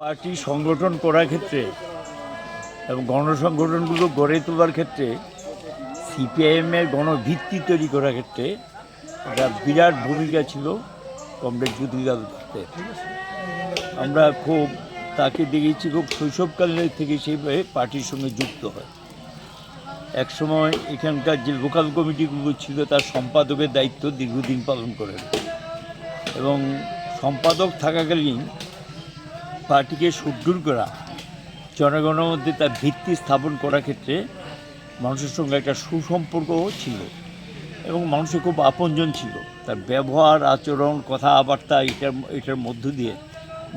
Party সংগঠন করার ক্ষেত্রে এবং গণসংগঠনগুলো গড়ে তোলার ক্ষেত্রে সিপিআইএমের গণভিত্তি তৈরি করার ক্ষেত্রে একটা বিরাট ভূমিকা ছিল কমরেড জ্যোতিলাল দত্তের আমরা খুব তাকে দেখেছি খুব শৈশবকালের থেকে সেইভাবে পার্টির সঙ্গে যুক্ত হয়। একসময় এখানকার যে লোকাল কমিটিগুলো ছিল তার সম্পাদকের দায়িত্ব দীর্ঘদিন পালন করেন। এবং সম্পাদক থাকাকালীন পার্টিকে সুদৃঢ় করা, জনগণের মধ্যে তার ভিত্তি স্থাপন করার ক্ষেত্রে মানুষের সঙ্গে একটা সুসম্পর্কও ছিল এবং মানুষের খুব আপনজন ছিল। তার ব্যবহার, আচরণ, কথাবার্তা এটার এটার মধ্য দিয়ে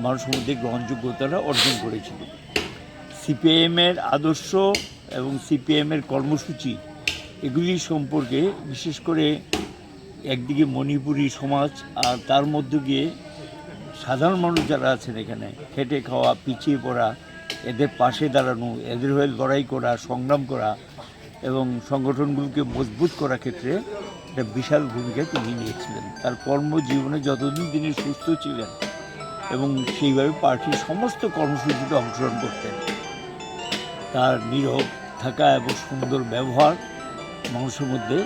মানুষের মধ্যে গ্রহণযোগ্যতাটা অর্জন করেছিল। সিপিএমের আদর্শ এবং সিপিএমের কর্মসূচি, এগুলি সম্পর্কে বিশেষ করে একদিকে মণিপুরী সমাজ আর তার মধ্য দিয়ে সাধারণ মানুষ যারা আছেন এখানে, খেটে খাওয়া, পিছিয়ে পড়া, এদের পাশে দাঁড়ানো, এদের হয়ে লড়াই করা, সংগ্রাম করা এবং সংগঠনগুলোকে মজবুত করার ক্ষেত্রে একটা বিশাল ভূমিকা তিনি নিয়েছিলেন। তার কর্মজীবনে যতদিন তিনি সুস্থ ছিলেন এবং সেইভাবে পার্টির সমস্ত কর্মসূচিতে অংশগ্রহণ করতেন, তার নীরব থাকা এবং সুন্দর ব্যবহার মানুষের মধ্যে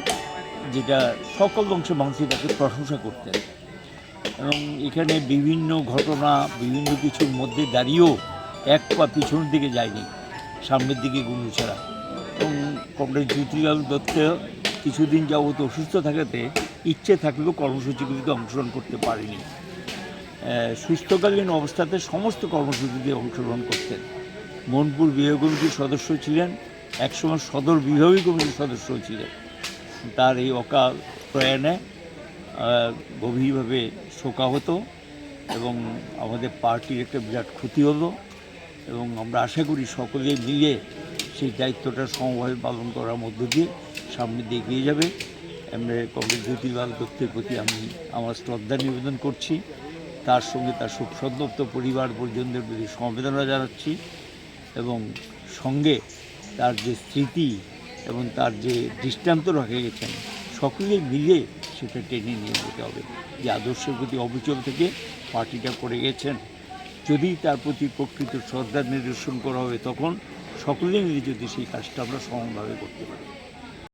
যেটা সকল অংশে মানুষই তাকে প্রশংসা করতেন। এবং এখানে বিভিন্ন ঘটনা, বিভিন্ন কিছুর মধ্যে দাঁড়িয়েও এক পা পিছনের দিকে যায়নি, সামনের দিকে গুরু ছাড়া। এবং কমরেড জ্যোতিলাল দত্ত কিছুদিন যাবত অসুস্থ থাকাতে ইচ্ছে থাকলেও কর্মসূচিগুলিতে অংশগ্রহণ করতে পারেনি। সুস্থকালীন অবস্থাতে সমস্ত কর্মসূচিতে অংশগ্রহণ করতেন। মনপুর বিভাগ কমিটির সদস্য ছিলেন, একসময় সদর বিভাগীয় কমিটির সদস্য ছিলেন। তার এই অকাল প্রয়াণে গভীরভাবে শোকাহত এবং আমাদের পার্টির একটা বিরাট ক্ষতি হলো এবং আমরা আশা করি সকলে মিলে সেই দায়িত্বটা সমভাবে পালন করার মধ্য দিয়ে সামনে দিয়ে এগিয়ে যাবে। আমরা কংগ্রেস জ্যোতিলাল দত্তের প্রতি আমি আমার শ্রদ্ধা নিবেদন করছি। তার সঙ্গে তার শোকসন্তপ্ত পরিবার পরিজনদের প্রতি সমবেদনা জানাচ্ছি এবং সঙ্গে তার যে স্মৃতি এবং তার যে দৃষ্টান্ত রেখে গেছেন, সকলে মিলে সেটা টেনে নিয়ে যেতে হবে। যে আদর্শের প্রতি অবিচল থেকে পার্টিটা করে গেছেন। যদি তার প্রতি প্রকৃত শ্রদ্ধা নিদর্শন করা হবে তখন সকলে মিলে যদি সেই কাজটা আমরা সমানভাবে করতে পারি।